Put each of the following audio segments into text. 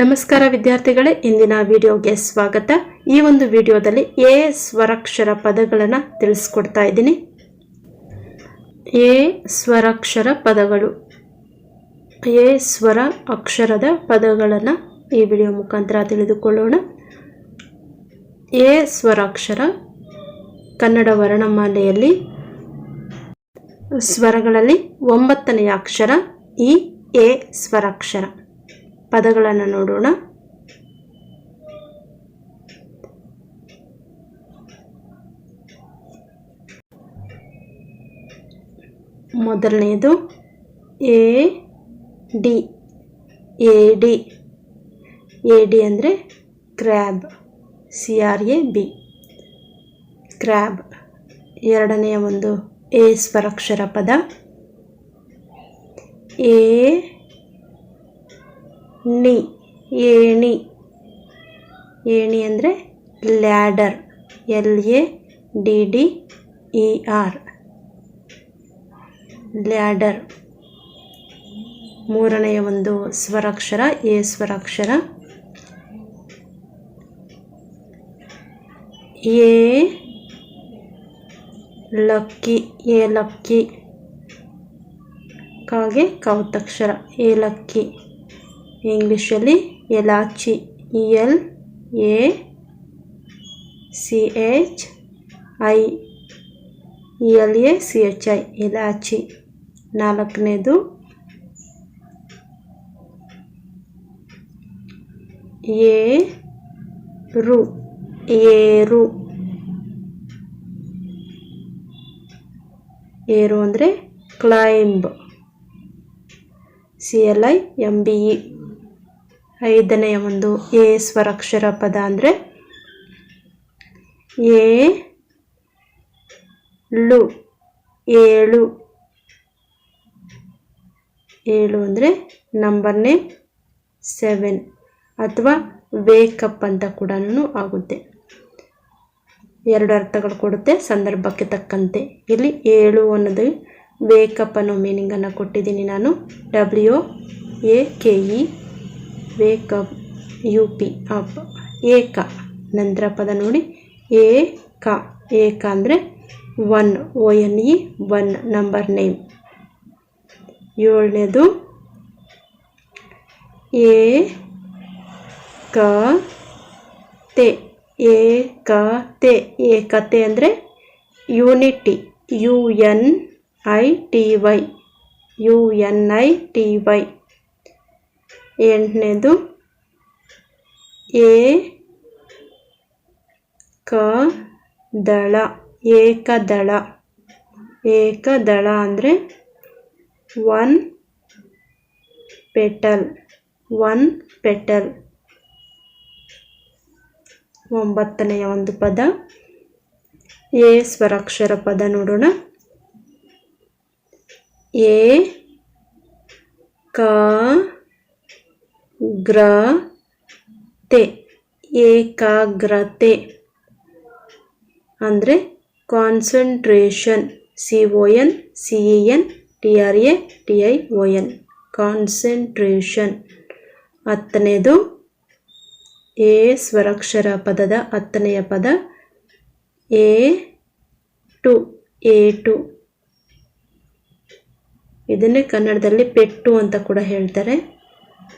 ನಮಸ್ಕಾರ ವಿದ್ಯಾರ್ಥಿಗಳೇ, ಇಂದಿನ ವಿಡಿಯೋಗೆ ಸ್ವಾಗತ. ಈ ಒಂದು ವಿಡಿಯೋದಲ್ಲಿ ಎ ಸ್ವರಾಕ್ಷರ ಪದಗಳನ್ನು ತಿಳಿಸ್ಕೊಡ್ತಾ ಇದ್ದೀನಿ. ಎ ಸ್ವರಾಕ್ಷರ ಪದಗಳು. ಎ ಸ್ವರ ಅಕ್ಷರದ ಪದಗಳನ್ನು ಈ ವಿಡಿಯೋ ಮುಖಾಂತರ ತಿಳಿದುಕೊಳ್ಳೋಣ. ಎ ಸ್ವರಾಕ್ಷರ ಕನ್ನಡ ವರ್ಣಮಾಲೆಯಲ್ಲಿ ಸ್ವರಗಳಲ್ಲಿ ಒಂಬತ್ತನೆಯ ಅಕ್ಷರ, ಈ ಎ ಸ್ವರಾಕ್ಷರ. ಪದಗಳನ್ನು ನೋಡೋಣ. ಮೊದಲನೆಯದು ಎ ಡಿ. ಎ ಡಿ. ಎ ಡಿ ಅಂದರೆ crab. C R A B. Crab. ಎರಡನೆಯ ಒಂದು ಎ ಸ್ವರಕ್ಷರ ಪದ. ಎ ನಿ ಏಣಿ ಏಣಿ ಅಂದರೆ ladder, L A D D E R. Ladder. ಮೂರನೆಯ ಒಂದು ಸ್ವರಾಕ್ಷರ, ಎ ಸ್ವರಾಕ್ಷರ. ಎ ಲಕ್ಕಿ ಏಲಕ್ಕಿ ಕಾಗೆ ಕೌತಕ್ಷರ ಏಲಕ್ಕಿ ಇಂಗ್ಲೀಷಲ್ಲಿ elaichi E L A C H I E L A C H I elaichi ನಾಲ್ಕನೇದು ಎ ರು ಏರು. ಏರು ಅಂದರೆ climb C L I M B E ಐದನೆಯ ಒಂದು ಎ ಸ್ವರಕ್ಷರ ಪದ ಅಂದರೆ ಎ ಳು. ಏಳು. ಏಳು ಅಂದರೆ ನಂಬರ್ ನೇಮ್ ಸೆವೆನ್ ಅಥವಾ ವೇಕಪ್ ಅಂತ ಕೂಡ ಆಗುತ್ತೆ. ಎರಡು ಅರ್ಥಗಳು ಕೊಡುತ್ತೆ, ಸಂದರ್ಭಕ್ಕೆ ತಕ್ಕಂತೆ. ಇಲ್ಲಿ ಏಳು ಅನ್ನೋದು ವೇಕಪ್ ಅನ್ನೋ ಮೀನಿಂಗನ್ನು ಕೊಟ್ಟಿದ್ದೀನಿ ನಾನು. W A K E wake up U P up ಏಕ. ನಂತರ ಪದ ನೋಡಿ. ಏ, ಕ. ಏಕ ಅಂದರೆ one. O N E one number name. ಏಳನೇದು. ಏ, ಕ, ತೆ. ಏಕತೆ ಏಕತೆ ಅಂದರೆ unity. U N I T Y. U N I T Y. ಎಂಟನೇದು? ಎ, ಕ, ದಳ. ಏಕದಳ. ಏಕದಳ ಅಂದರೆ ಒನ್ ಪೆಟಲ್. One petal. ಒಂಬತ್ತನೆಯ ಒಂದು ಪದ. ಎ, ಸ್ವರಾಕ್ಷರ ಪದ ನೋಡೋಣ. ಎ, ಕ ಗ್ರ ತೆ ಏಕಾಗ್ರತೆ ಅಂದರೆ concentration C O N C E N T R A T I O N concentration ಹತ್ತನೇದು, ಎ ಸ್ವರಕ್ಷರ ಪದದ ಹತ್ತನೆಯ ಪದ, ಎ ಟು ಎ ಟು. ಇದನ್ನೇ ಕನ್ನಡದಲ್ಲಿ ಪೆಟ್ಟು ಅಂತ ಕೂಡ ಹೇಳ್ತಾರೆ.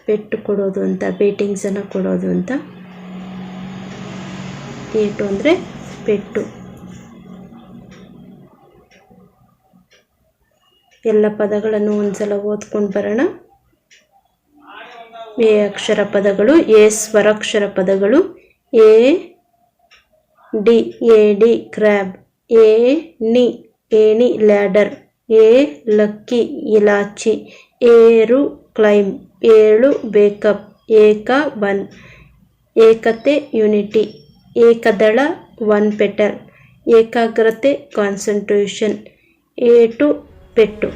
ಪೆಟ್ಟು ಕೊಡೋದು ಅಂತ ಬೇಟಿಂಗ್ಸನ್ನು ಕೊಡೋದು ಅಂತ. ಏಟು ಅಂದರೆ ಪೆಟ್ಟು. ಎಲ್ಲ ಪದಗಳನ್ನು ಒಂದ್ಸಲ ಓದ್ಕೊಂಡು ಬರೋಣ. ಎ ಅಕ್ಷರ ಪದಗಳು, ಎ ಸ್ವರಾಕ್ಷರ ಪದಗಳು, ಎ, ಡಿ ಎ, ಡಿ, ಕ್ರ್ಯಾಬ್, ಎ, ನಿ ಏಣಿ ಲ್ಯಾಡರ್, ಎ, ಲಕ್ಕಿ, ಇಲಾಚಿ, ಏರು ಕ್ಲೈಮ್. ಏಳು ಬೇಕಪ್. ಏಕ ಒನ್. ಏಕತೆ ಯುನಿಟಿ. ಏಕದಳ ಒನ್ ಪೆಟಲ್ ಏಕಾಗ್ರತೆ ಕಾನ್ಸಂಟ್ರೇಷನ್. ಏಟು ಪೆಟ್ಟು.